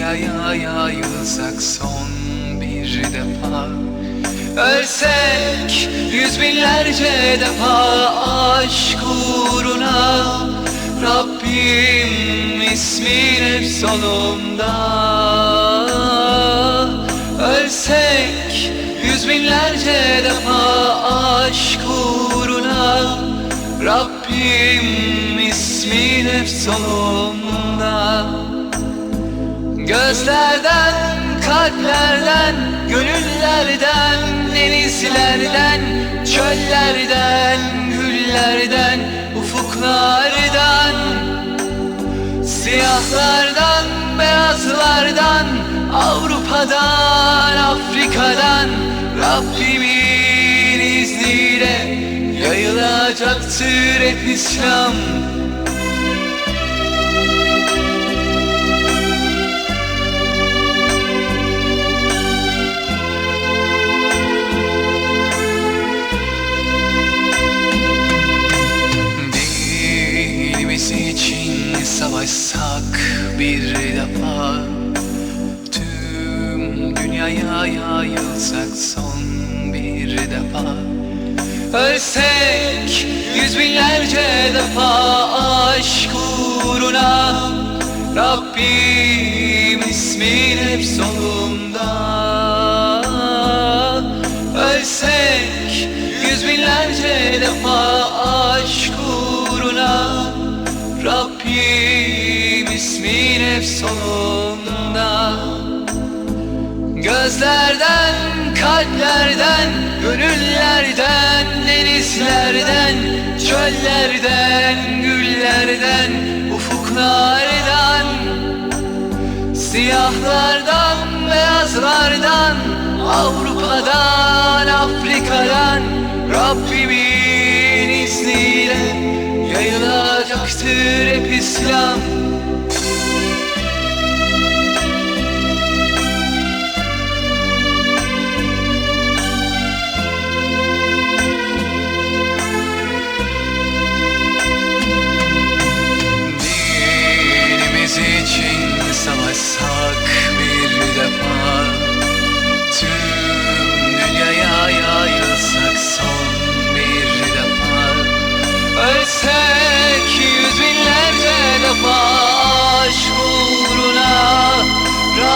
dünyaya yayılsak son bir defa. Ölsek yüz binlerce defa aşk uğruna. Rabbim ismin hep sonumda Ölsek yüz binlerce defa aşk uğruna. Rabbim ismin hep sonumda Gözlerden, kalplerden, gönüllerden, denizlerden, çöllerden, güllerden, ufuklardan Siyahlardan, beyazlardan, Avrupa'dan, Afrika'dan Rabbimin izniyle yayılacaktır hep İslam savaşsak bir defa Tüm dünyaya yayılsak son bir defa. Ölsek yüz binlerce defa aşk uğruna Rabbim ismin hep sonunda. Ölsek yüz binlerce defa aşk uğruna Rabbim sonunda. Gözlerden, kalplerden, gönüllerden, denizlerden, çöllerden, güllerden, ufuklardan Siyahlardan, beyazlardan, Avrupa'dan, Afrika'dan Rabbimin izniyle yayılacaktır hep İslam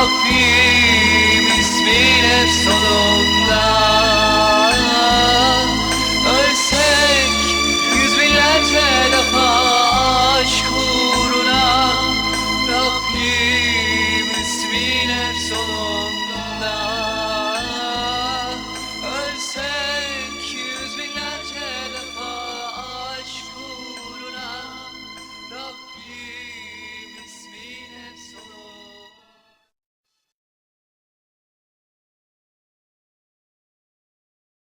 Rabbim ismiyle sonunda.